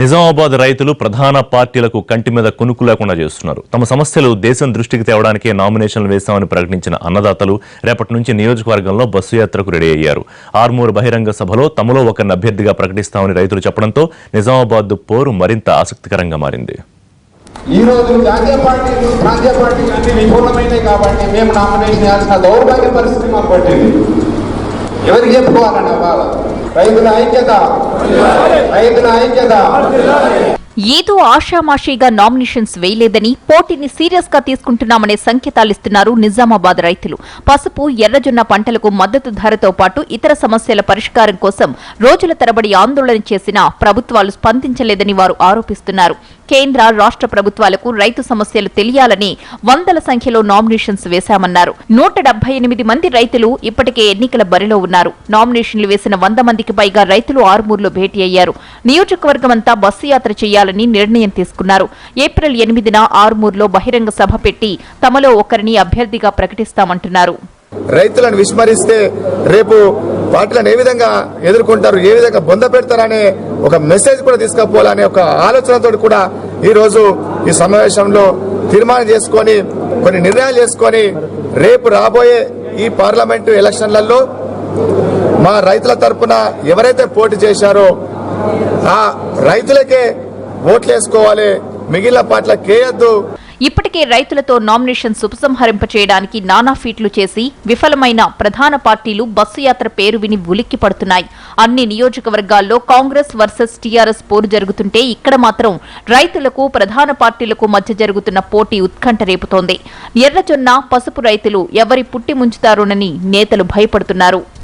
నిజామాబాద్ రైతులు ప్రధాన పార్టీలకు కంటి మీద కొనుక్కు లేకుండా చేస్తున్నారు. తమ సమస్యలు దేశం దృష్టికి తేవడానికే నామినేషన్లు వేశామని ప్రకటించిన అన్నదాతలు రేపటి నుంచి నియోజకవర్గంలో బస్సు యాత్రకు రెడీ అయ్యారు. ఆర్మూరు బహిరంగ సభలో తమలో ఒకరిని అభ్యర్థిగా ప్రకటిస్తామని రైతులు చెప్పడంతో నిజామాబాద్ పోరు మరింత ఆసక్తికరంగా మారింది. ఈ రోజు జాతీయ పార్టీలు ప్రాంతీయ పార్టీలు అన్ని విఫలమైనాయి కాబట్టి మేము నామినేషన్ చేయాల్సిన దౌర్భాగ్య పరిస్థితి మాకు పట్టింది. ఎవరికి చెప్పుకోవాలన్న బాధ? రైతుల ఐక్యత. రైతుల ఐక్యత. ఏదో ఆషామాషీగా నామినేషన్స్ వేయలేదని పోటీని సీరియస్గా తీసుకుంటున్నామనే సంకేతాలిస్తున్నారు నిజామాబాద్ రైతులు. పసుపు ఎర్రజొన్న పంటలకు మద్దతు ధరతో పాటు ఇతర సమస్యల పరిష్కారం కోసం రోజుల తరబడి ఆందోళన చేసినా ప్రభుత్వాలు స్పందించలేదని వారు ఆరోపిస్తున్నారు. కేంద్ర రాష్ట్ర ప్రభుత్వాలకు రైతు సమస్యలు తెలియాలని వందల సంఖ్యలో నామినేషన్స్ వేశామన్నారు. నూట డెబ్బై ఎనిమిది మంది రైతులు ఇప్పటికే ఎన్నికల బరిలో ఉన్నారు. నామినేషన్లు వేసిన వంద మందికి పైగా రైతులు ఆరుమూరులో భేటీ అయ్యారు. నియోజకవర్గమంతా బస్సు యాత్ర చేయాలి చేయాలని నిర్ణయం తీసుకున్నారు. ఏప్రిల్ ఎనిమిదిన ఆరుమూరులో బహిరంగ సభ పెట్టి తమలో ఒకరిని అభ్యర్థిగా ప్రకటిస్తామంటున్నారు. రైతులను విస్మరిస్తే రేపు వాటిలను ఏ విధంగా ఎదుర్కొంటారు ఏ విధంగా బొంద పెడతారనే ఒక మెసేజ్ కూడా తీసుకుపోవాలనే ఒక ఆలోచనతో కూడా ఈ రోజు ఈ సమావేశంలో తీర్మానం చేసుకొని కొన్ని నిర్ణయాలు చేసుకొని రేపు రాబోయే ఈ పార్లమెంటు ఎలక్షన్లలో మా రైతుల తరపున ఎవరైతే పోటీ చేశారో ఆ రైతులకే ఓట్లు వేసుకోవాలి మిగిలిన పార్టీలకు కేయద్దు. ఇప్పటికే రైతులతో నామినేషన్ ఉపసంహరింప చేయడానికి నానా ఫీట్లు చేసి విఫలమైన ప్రధాన పార్టీలు బస్సు యాత్ర పేరు విని ఉలిక్కి పడుతున్నాయి. అన్ని నియోజకవర్గాల్లో కాంగ్రెస్ వర్సెస్ టీఆర్ఎస్ పోరు జరుగుతుంటే ఇక్కడ మాత్రం రైతులకు ప్రధాన పార్టీలకు మధ్య జరుగుతున్న పోటీ ఉత్కంఠ రేపుతోంది. ఎర్రజొన్న పసుపు రైతులు ఎవరి పుట్టి ముంచుతారోనని నేతలు భయపడుతున్నారు.